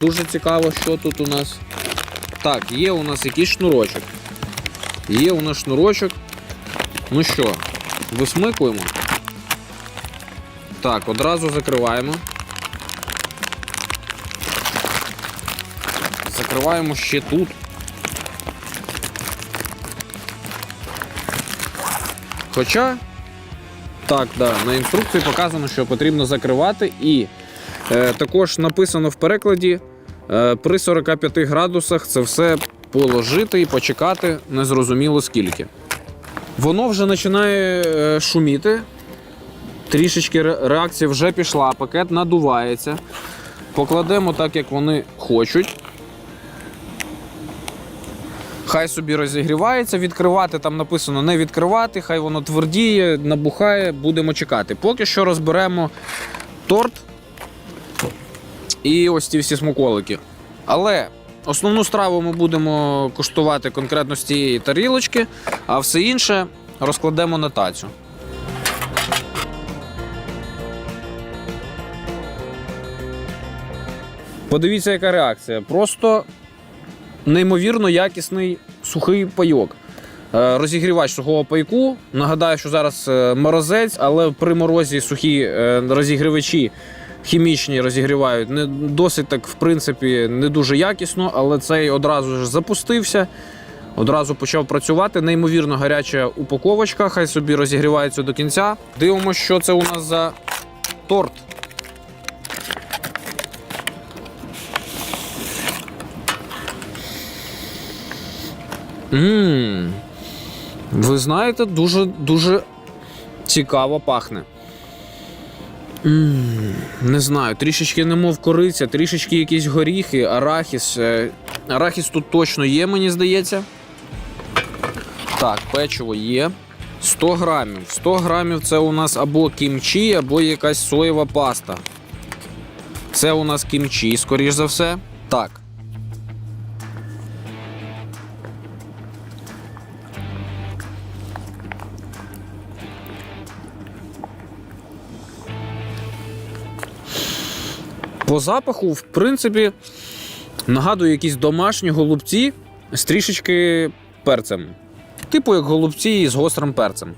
Дуже цікаво, що тут у нас. Так, є у нас якийсь шнурочок. Є у нас шнурочок. Ну що, висмикуємо. Так, одразу закриваємо. Закриваємо ще тут. Хоча, так, да, на інструкції показано, що потрібно закривати, і е, також написано в перекладі е, при 45 градусах це все положити і почекати незрозуміло скільки. Воно вже починає е, шуміти. Трішечки реакція вже пішла, пакет надувається. Покладемо так, як вони хочуть. Хай собі розігрівається, відкривати там написано не відкривати, хай воно твердіє, набухає, будемо чекати. Поки що розберемо торт і ось ці всі смаколики. Але основну страву ми будемо куштувати конкретно з цієї тарілочки, а все інше розкладемо на тацю. Подивіться, яка реакція. Просто неймовірно якісний сухий пайок. Е, Розігрівач сухого пайку. Нагадаю, що зараз е, морозець, але при морозі сухі е, розігрівачі хімічні розігрівають не досить так, в принципі, не дуже якісно, але цей одразу ж запустився. Одразу почав працювати. Неймовірно гаряча упаковочка. Хай собі розігрівається до кінця. Дивимося, що це у нас за торт. Ммм. Ви знаєте, дуже дуже цікаво пахне. Ммм, не знаю, трішечки немов кориця, трішечки якісь горіхи, арахіс. Е, Арахіс тут точно є, мені здається. Так, печиво є. 100 грамів. 100 грамів це у нас або кімчі, або якась соєва паста. Це у нас кімчі, скоріш за все. Так. По запаху, в принципі, нагадую якісь домашні голубці з трішечки перцем. Типу як голубці з гострим перцем.